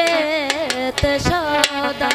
ভুলে সদা।